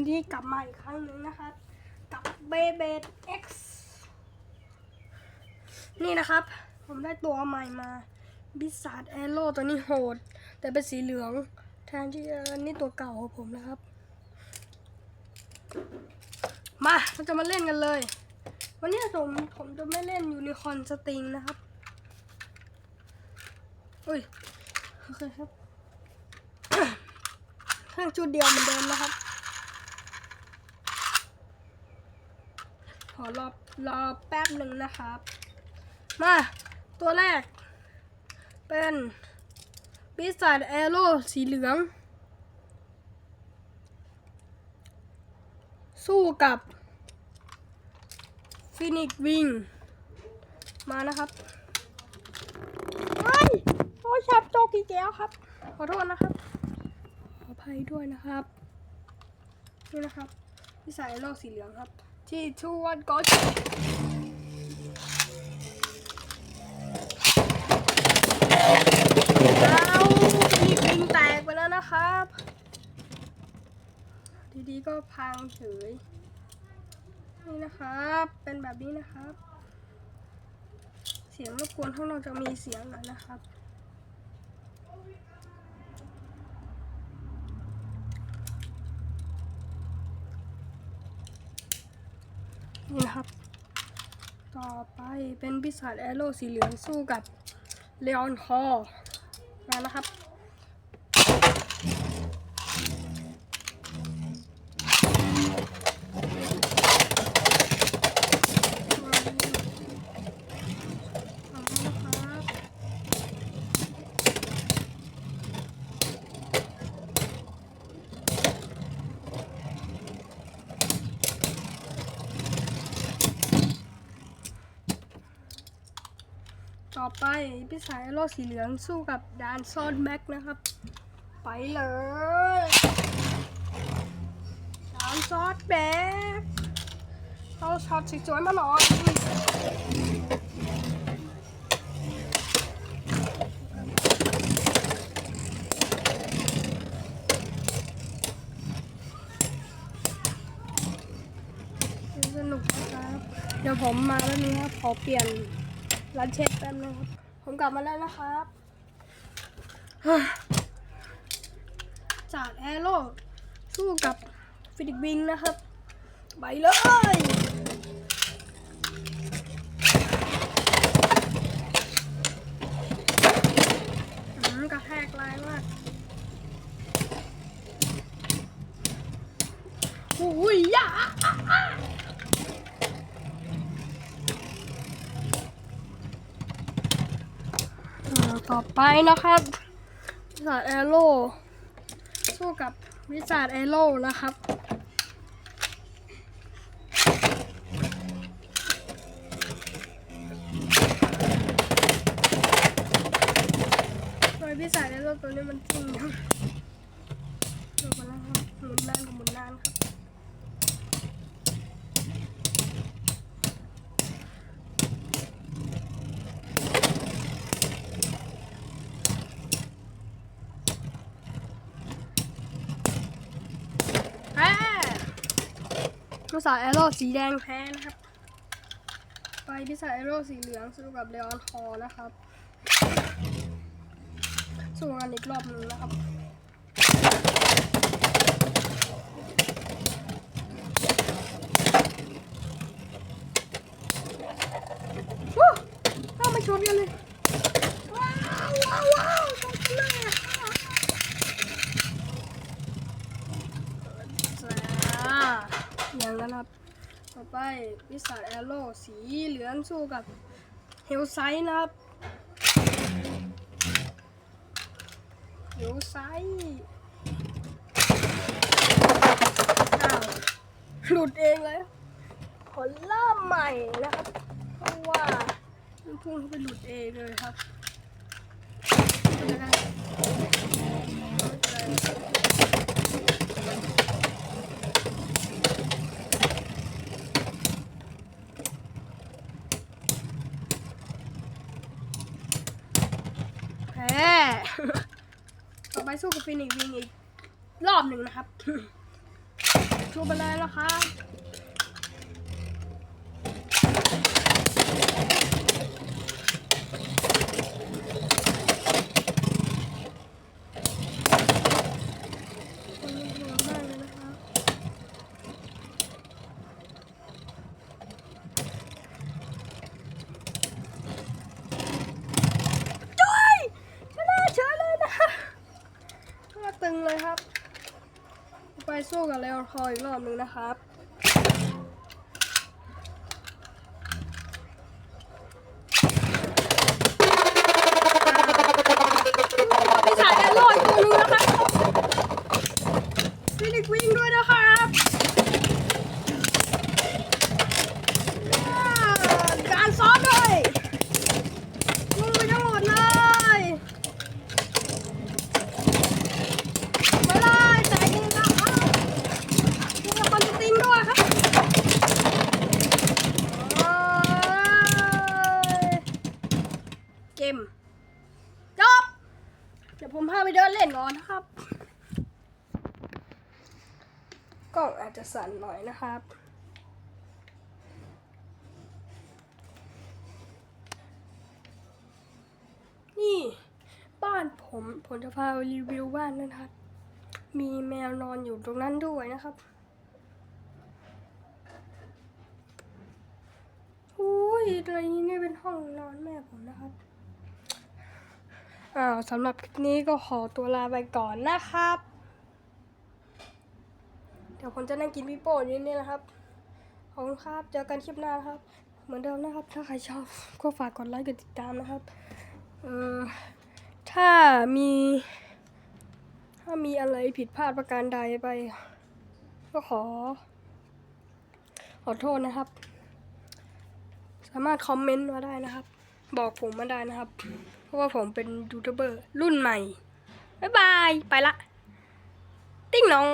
วันที่กลับมาอีกครั้งหนึ่งนะครับ กับเบเบด X นี่นะครับ ผมได้ตัวใหม่มาบิสาดแอโร่ตัวนี้โหด แต่เป็นสีเหลือง แทนที่จะนี่ตัวเก่าของผมนะครับ มาเราจะมาเล่นกันเลย วันนี้ผมผมจะไม่เล่นยูนิคอร์นสติงนะครับอุ้ยโอเคครับเครื่องชุดเดียวเหมือนเดิมนะครับ อรอรอแป๊บหนึ่งนะครับ มา ตัวแรก เป็นปีศาจแอโร่สีเหลือง สู้กับฟินิกวิงมานะครับเฮ้ยโอ้ยชับโจกอีกแล้วครับ ขอโทษนะครับ ขออภัยด้วยนะครับ นี่นะครับพี่สายโลกสีเหลืองครับ ที่ทูวันก็เอาพี่ปิงแตกไปแล้วนะครับ ดีๆก็พังเฉย นี่นะครับ เป็นแบบนี้นะครับ เสียงรบกวนข้างนอกจะมีเสียงหน่อยนะครับ นี่นะครับ ต่อไปเป็นพิศาจแอโร่สีเหลืองสู้กับเลออนคอมานะครับ เอาละครับ ต่อไปพี่สายโลกสีเหลืองสู้กับดานซอนแม็กนะครับ ไปเลยดานซอนแม็กเอาช็อตสวยๆมาหน่อยสนุกนะครับ เดี๋ยวผมมาแล้วนี้ครับขอเปลี่ยน ร้านเช็ดแป๊บนึงครับผมกลับมาแล้วนะครับจากแอโร่สู้กับฟิลิปบิงนะครับ ไปเลยอืมกระแทกแรงมากอุ้ยยา ต่อไปนะครับวิสาดแอโร่สู้กับวิสาดแอโร่นะครับโดยวิสาดแอโร่ตัวนี้มันจริงครับดูมาแล้วครับหมุนนานกับหมุนนานครับ แพ้ พิศาแอโร่สีแดงแพ้นะครับ ไปพิศาแอโร่สีเหลืองสู้กับเลออนคอนะครับสู้กันอีกรอบหนึ่งนะครับวู้เข้ามาชนกันเลย ว้าวว้าวว้าวชนกันเลยอะ จ้าอย่างนั้นครับ ต่อ ไปวิสาแอโร่สีเหลืองสู้กับเฮลไซด์นะครับเฮลไซด์อ้าวหลุดเองเลยขอเริ่มใหม่นะครับ เพราะว่ามันพุ่งเข้าไปหลุดเองเลยครับไม่เป็นไรไม่เป็นไร แพ้ ต่อไป สู้กับฟินิกซ์วิงอีกรอบหนึ่งนะครับ ชูไปเลยนะครับ คนมันหัวมากเลยนะครับจุ้ยชนะเฉยเลยนะคะมา ตึงเลยครับ ไปสู้กับเลโอทอยอีกรอบหนึ่งนะครับ ปีศาจแอนโรอีกตัวหนึงนะครับฟิลิกวิ่งด้วยนะครับอ่าการซ้อมด้วยลงไปทั้งหมดเลยมาเลยใจดีนะครับมีคอนติงด้วยครับโอ้ยเก ม จบ เดี๋ยวผมพาไปเดินเล่นก่อนนะครับ กล้องอาจจะสั่นหน่อยนะครับนี่บ้านผมผมจะพารีวิวบ้านนะครับ มีแมวนอนอยู่ตรงนั้นด้วยนะครับอุ้ยอะไรนี่เป็นห้องนอนแม่ผมนะครับ อ้าวสำหรับคลิปนี้ก็ขอตัวลาไปก่อนนะครับ เดี๋ยวผมจะนั่งกินพี่โป้อยู่นี่นะครับ ขอบคุณครับเจอกันคลิปหน้าครับ เหมือนเดิมนะครับ ถ้าใครชอบก็ฝากกดไลค์กดติดตามนะครับเออถ้ามี ถ้ามีอะไรผิดพลาดประการใดไป ก็ขอ ขอโทษนะครับ สามารถคอมเมนต์มาได้นะครับ บอกผมมาได้นะครับ เพราะว่าผมเป็นยูทูบเบอร์รุ่นใหม่ บ๊ายบาย ไปละ ติ้งน้อง